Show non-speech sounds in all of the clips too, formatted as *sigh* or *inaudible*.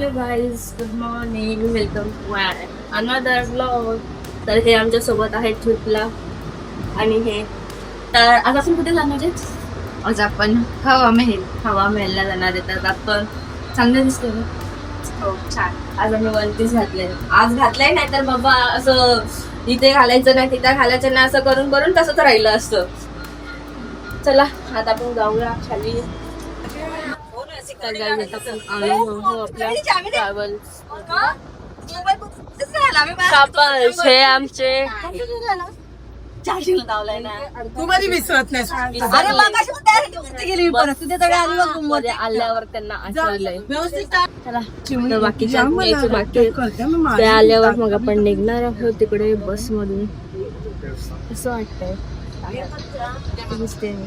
Hello guys good morning welcome to another blog तर हे आमच्यासोबत आहेत ट्रिपला आणि हे. तर आज आपण कुठे जाणार आहे आज आपण हवा महल. हवा महलला जाणार आहे. तर आपण चांगलं दिसतोय ना? हो छान. आज आम्ही वन पीस घातले आज घातलंय नाही तर बाबा असं इथे घालायचं नाही तिथे घालायचं नाही असं करून करून तसंच राहिलं असतं. चला आता आपण जाऊया खाली. तर guys, आता आपण आम्ही हो आपल्या ट्रॅव्हल कपल्स हे आमचे. चार्जिंग लावलाय ना. तू कधी विसरत नाही अरे मग कशी त्यासाठी उलटी गेली परत. तुझ्या तडे आली बघमध्ये आल्यावर त्यांना आठवलंय. व्यवस्थित चला बाकी. ते आल्यावर मग आपण निघणार आहोत तिकडे बस मधून असं वाटतंय. दिसते मी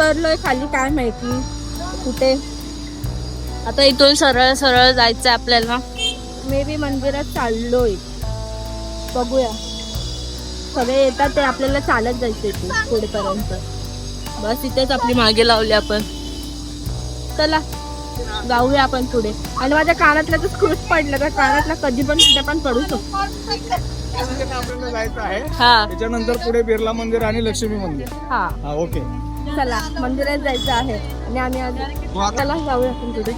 उतरलोय खाली काय माहिती. कुठे? आता इथून सरळ सरळ जायचं आपल्याला. मे बी मंदिरात चाललोय. बघूया. सगळे येतात ते आपल्याला चालत जायचं इथे पुढेपर्यंत. बस इथेच आपली मागे लावली आपण. चला जाऊया आपण पुढे. आणि माझ्या कानातला तर स्क्रूच पडलं तर कानातला कधी पण कुठे पण पडू शकतो. आपल्याला जायचं आहे. हा. त्याच्यानंतर पुढे बिर्ला मंदिर आणि लक्ष्मी मंदिर. हा. हा ओके. चला मंदिरात जायचं आहे. आणि आम्ही आज चला जाऊया आपण पुढे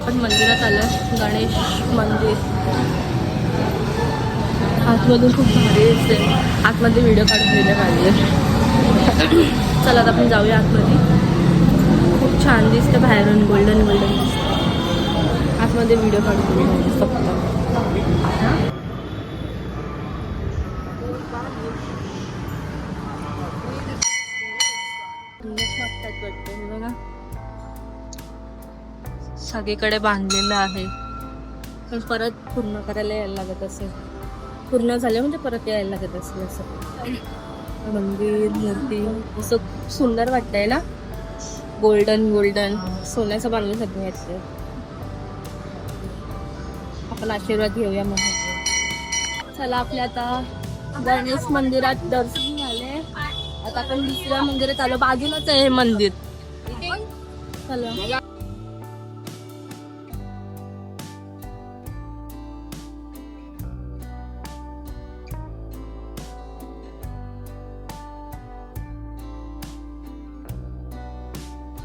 आपण मंदिरात आलं गणेश मंदिर. आतमधून खूप भारी दिसते आतमध्ये व्हिडिओ काढून व्हिडिओ काढले. चला आता आपण जाऊया आतमध्ये. खूप छान दिसतं बाहेरून. गोल्डन गोल्डन दिसतं आतमध्ये व्हिडिओ काढून फक्त वाटतं बघा सगळीकडे बांधलेलं आहे. पण परत पूर्ण करायला यायला लागत असेल. पूर्ण झाले म्हणजे परत यायला लागत असेल असं. मंदिर मूर्ती असं खूप सुंदर वाटतंय ना गोल्डन गोल्डन सोन्याचं बांधून सगळं यायचं आपण आशीर्वाद घेऊया मग चला आपल्या आता गणेश मंदिरात दर्शन झाले. आता आपण दुसऱ्या मंदिरात आलो. बाजूलाच आहे हे मंदिर. चला.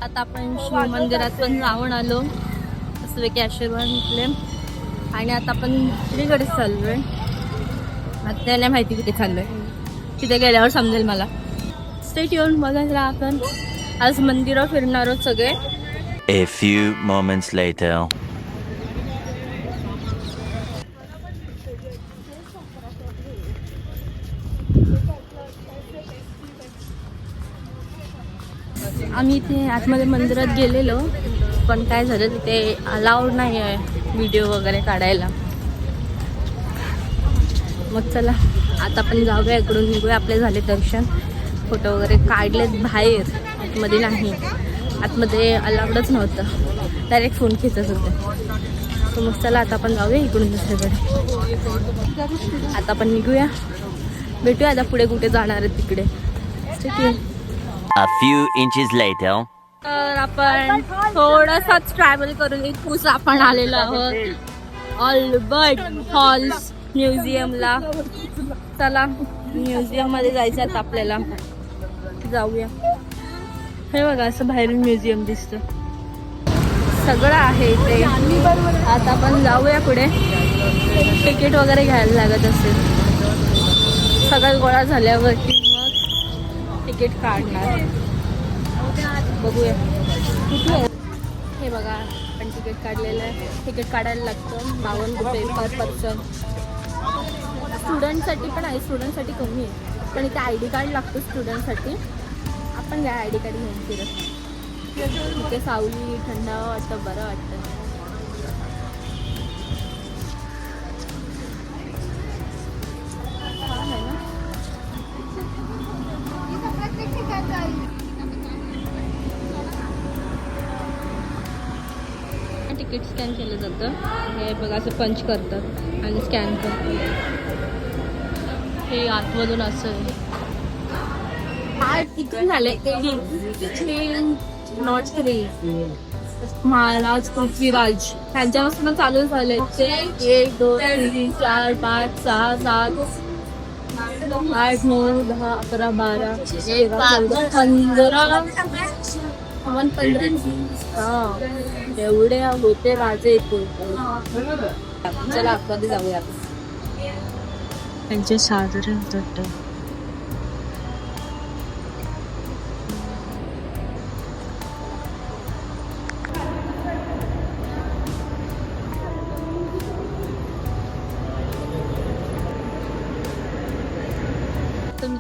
आता आपण शिव मंदिरात पण जाऊन आलो. असं की आशीर्वाद घेतले. आणि आता आपण दुसरीकडे चाललोय. आता त्याला माहिती कुठे चाललोय. तिथे गेल्यावर समजेल मला. स्टेट येऊन बघायला आपण. आज मंदिरं फिरणार आहोत सगळे. A few moments later. आम्ही इथे आतमध्ये मंदिरात गेलेलो पण काय झालं तिथे अलाउड नाही आहे व्हिडिओ वगैरे काढायला. मग चला आता आपण जाऊया इकडून निघूया आपले झाले दर्शन. फोटो वगैरे काढलेत बाहेर आतमध्ये नाही. आतमध्ये अलाउडच नव्हतं. डायरेक्ट फोन खेचत होते तर मग चला आता आपण जाऊया इकडून दुसरीकडे. आता आपण निघूया. भेटूया आता पुढे कुठे जाणार आहे तिकडे. तर आपण थोडासाच ट्रॅव्हल करून इथूच आपण आलेलो आहोत. ऑलबर्ट हॉल्स म्युझियमला चला म्युझियममध्ये जायचं आता आपल्याला. जाऊया. हे बघा असं बाहेरून म्युझियम दिसतं. सगळं आहे इथे. आता आपण जाऊया पुढे. तिकीट वगैरे घ्यायला लागत असेल. सगळं गोळा झाल्यावरती मग तिकीट काढणार. बघूया. हे बघा आपण तिकीट काढलेलं आहे. तिकीट काढायला लागतं. बावन्न रुपये पर पर्सन स्टुडंटसाठी पण आहे स्टुडंटसाठी कमी आहे. पण इथे आय डी कार्ड लागतं स्टुडंटसाठी. आपण काय आय डी कार्ड घेऊन फिरत. इथे सावली थंड वाटतं बरं वाटतं स्कॅन केलं जातं. हे बघा असं पंच करतात आणि स्कॅन करतात. हे आतमधून असं. आहे. आठ नॉट थ्री महाराज पृथ्वीराज त्यांच्यापासून चालू झाले ते. एक दोन तीन चार पाच सहा सात आठ नऊ दहा अकरा बारा पंधरा. आपण पंधरा हा एवढे होते राजे इथे चला आतमध्ये जाऊया त्यांचे साधारण होतात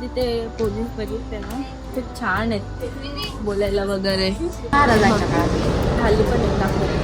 तिथे पोलीस बघितले ना? खूप छान आहेत बोलायला वगैरे. खाली पण दाखवते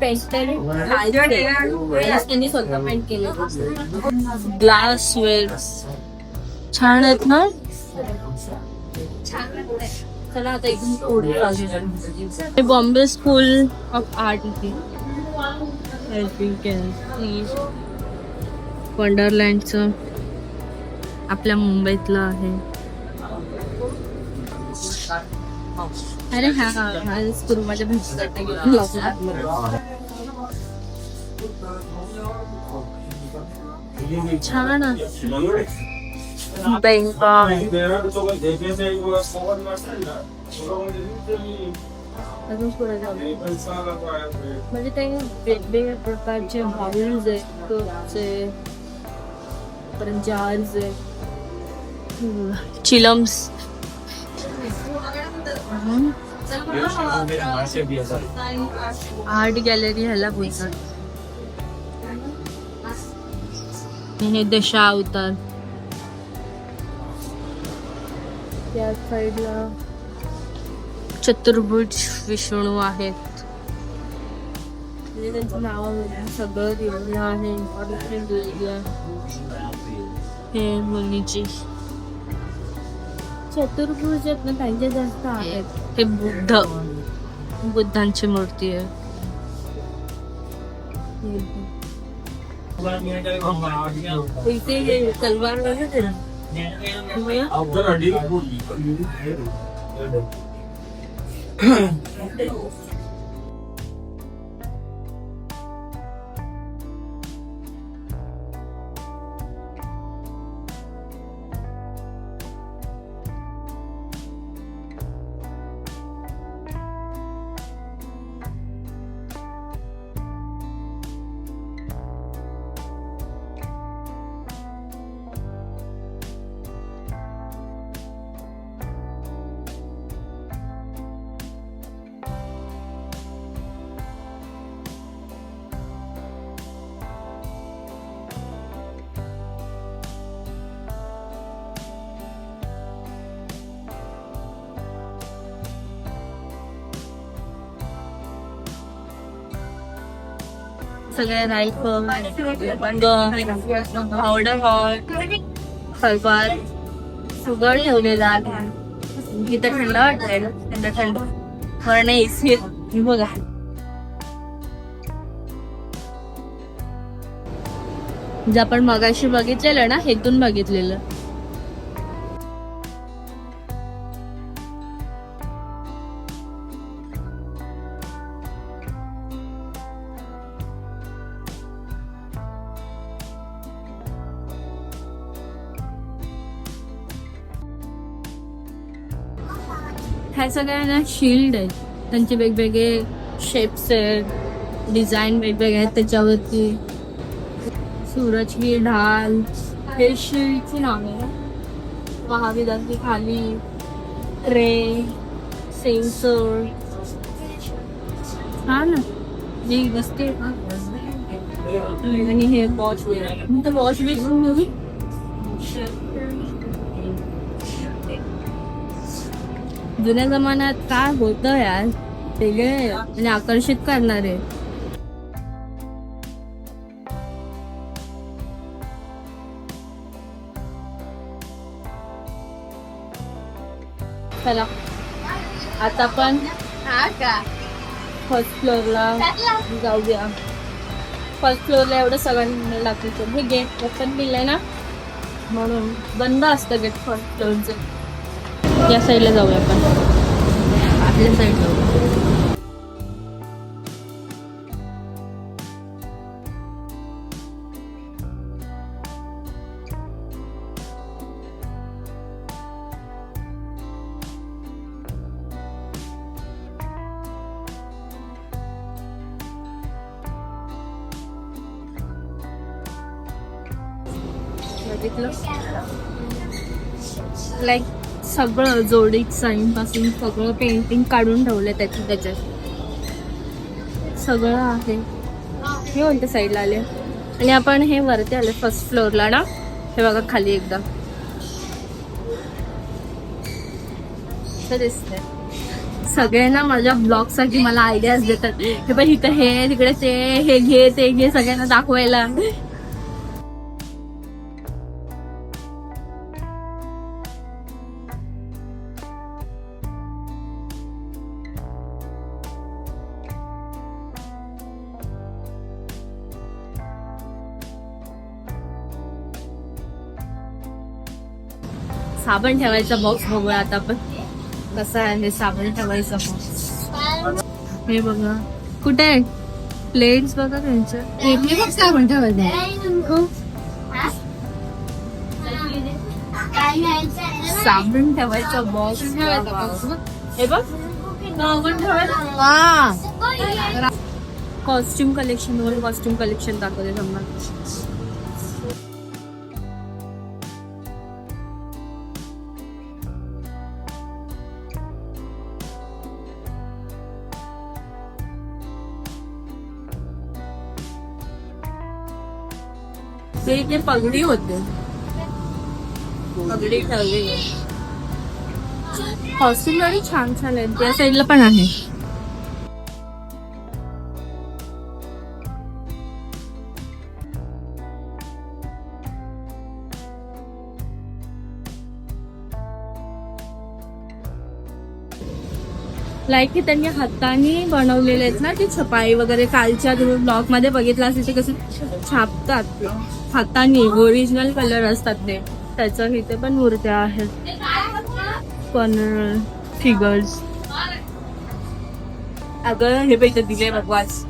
पेंटेड त्यांनी स्वतः पेंट केलं ग्लास वेल्स छान आहेत ना चला आता इथून पुढे हे बॉम्बे स्कूल ऑफ आर्ट इथे वंडरलँडचं आपल्या मुंबईतलं आहे अरे हा हा स्कूल माझ्या भेटसाठी छान बँकॉक अजून पुढे जाऊ म्हणजे ते वेगवेगळ्या प्रकारचे हॉल्स आहेत कपचे परत जार्स आहेत चिलम्स आर्ट गॅलरी ह्याला बोलतात. हे दशा अवतार. त्या साईडला चतुर्भुज विष्णू आहेत. त्यांचं नाव सगळं दिलेलं आहे आहे. हे मुलीची. चतुर्भुज आहेत ना त्यांचे जास्त आहेत हे बुद्ध बुद्धांची मूर्ती आहे इथे हे तलवार वगैरे ना सगळे रायफल पावडर हॉल सुगर सगळं ठेवलेलं आहे. इथं थंड वाटतंय ना थंड थंड. वरणे नाही बघा. जे आपण मगाशी बघितलेलं ना हेतून बघितलेलं. ह्या सगळ्या ना शिल्ड आहेत. त्यांचे वेगवेगळे शेप्स आहेत. डिझाईन वेगवेगळे आहेत त्याच्यावरती. सूरज की ढाल. हे शिल्डची नाव आहे महाविदाची खाली. ट्रे सेन्सर हा ना जी बसते आणि हे वॉच तर वॉच बी जुन्या जमान्यात काय होतं यार? वेगळे आणि म्हणजे आकर्षित करणारे. चला. आता पण फर्स्ट फ्लोअरला जाऊया. फर्स्ट फ्लोअरला एवढं सगळ्यांना लागतं हे गेट ओपन केलंय ना? म्हणून बंद असतं गेट फर्स्ट फ्लोअरचं या साईडला जाऊया आपण. आपल्या साईडला बघितलं? लाईक सगळं जोडीत साईन पासून सगळं पेंटिंग काढून ठेवलं त्याच्यात त्याच्यात. सगळं आहे. हे कोणत्या साईडला आले आणि आपण हे वरती आले फर्स्ट फ्लोअरला ना? हे बघा खाली एकदा. असं दिसतंय. सगळे ना माझ्या ब्लॉगसाठी मला आयडियाज देतात. हे पण इथं हे तिकडे ते हे घे ते घे सगळ्यांना दाखवायला. साबण ठेवायचा बॉक्स बघूया आता आपण. कसा आहे साबण ठेवायचा बॉक्स हे बघा. कुठे आहे? प्लेट्स बघा त्यांच्या बघ साबण ठेवायचं साबण ठेवायचा बॉक्स हे बघ. कॉस्ट्युम कलेक्शन वरून कॉस्ट्युम कलेक्शन दाखवते तुम्हाला. ते इथे पगडी होते. पगडी ठेवली. कॉस्ट्युम आणि छान छान आहेत त्या साईडला पण आहे. लाईक की त्यांनी हाताने बनवलेले आहेत ना ते छपाई वगैरे कालच्या तुम्ही ब्लॉगमध्ये बघितलं असेल ते कसे छापतात हाताने ओरिजिनल कलर असतात ते. त्याचं इथे पण मूर्त्या आहेत. पण फिगर्स अगं हे पैसे दिले भगवास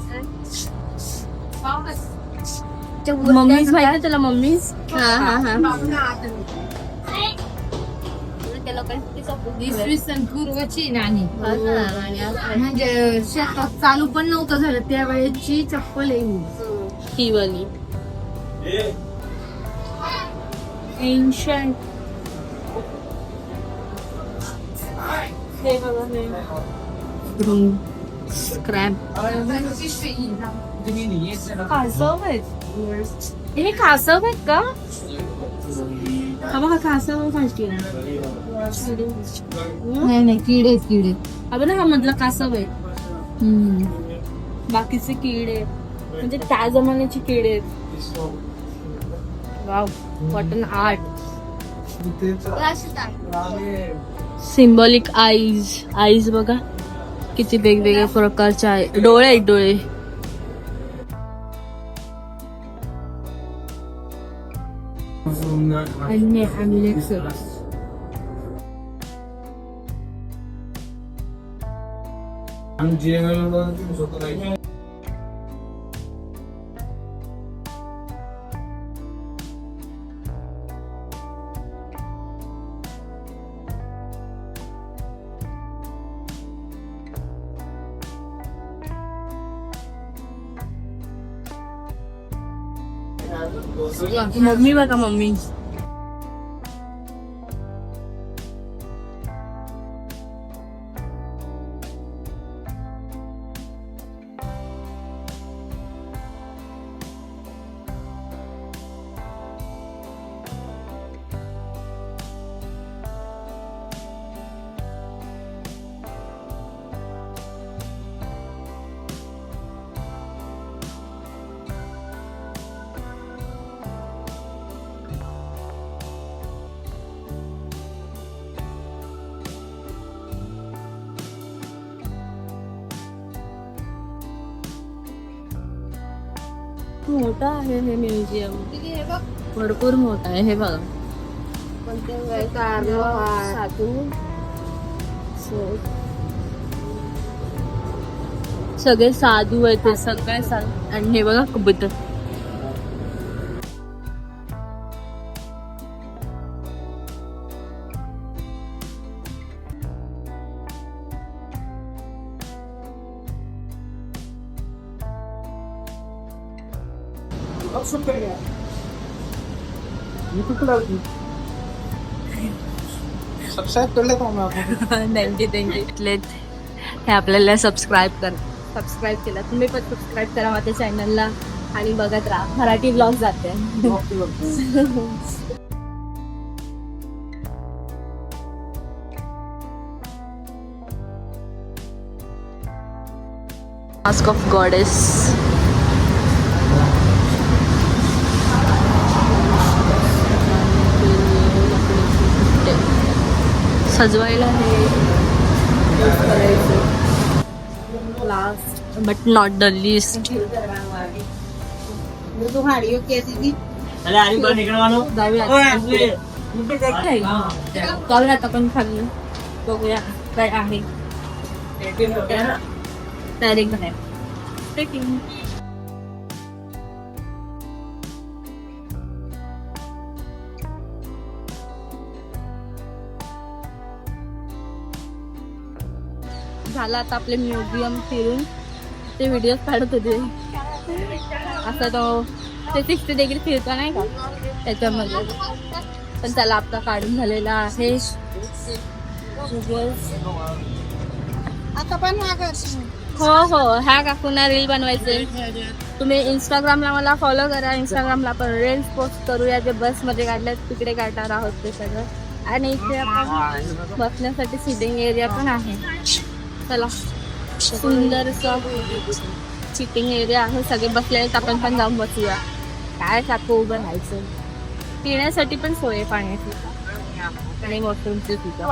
मम्मीच माहिती आहे मम्मीच हा हा हा. सन पूर्वची नाणी म्हणजे शेतात चालू पण नव्हतं झालं त्यावेळेची चप्पल आहे ही. ही वाली. एन्शंट हे बघा हे स्क्रॅप कासव आहेत हे कासव आहेत का हा बघा कासव खालची नाही नाही किडे किडे आपण हा मधला कासव आहे. बाकीचे किडे म्हणजे त्या जमान्याचे किडे आहेत. Wow art symbolic eyes eyes बघा. किती वेगवेगळ्या प्रकारचे आहे. डोळे आहेत डोळे. आणि मम्मी बघा मम्मी मोठं आहे हे म्युझियम. भरपूर मोठं आहे हे बघा. सगळे साधू आहेत ते सगळे साधू. आणि हे बघा कबूतर. सबस्क्राईब करले का मग आपण? *laughs* थँक्यू थँक्यू हे आपल्याला सबस्क्राईब कर सबस्क्राईब केला. तुम्ही पण सबस्क्राईब करा माझ्या चॅनलला आणि बघत राहा. मराठी ब्लॉग जाते. मास्क ऑफ गॉडेस सजवायला हे last but not the least आता पण खाल्लं. बघूया काय आहे. डायरेक्ट झालं आता आपले म्युझियम फिरून ते व्हिडिओ काढत होते. असा तो ते सिक्स्टी डिग्री फिरतो नाही का? त्याच्यामध्ये. पण त्याला आपला काढून झालेला आहे. हो हो ह्या काकूना रील बनवायचे. तुम्ही इंस्टाग्रामला मला फॉलो करा. इंस्टाग्रामला आपण रील्स पोस्ट करूया. जे बसमध्ये काढल्यात तिकडे काढणार आहोत ते सगळं. आणि इथे आपण बसण्यासाठी सिटिंग एरिया पण आहे. चला. सुंदर चिटिंग एरिया आहे. सगळे बसले आपण पण जाऊन बसूया. काय सारखं उभं राहायचं? पिण्यासाठी पण सोय पाण्याची. आणि वॉशरूमची तिथं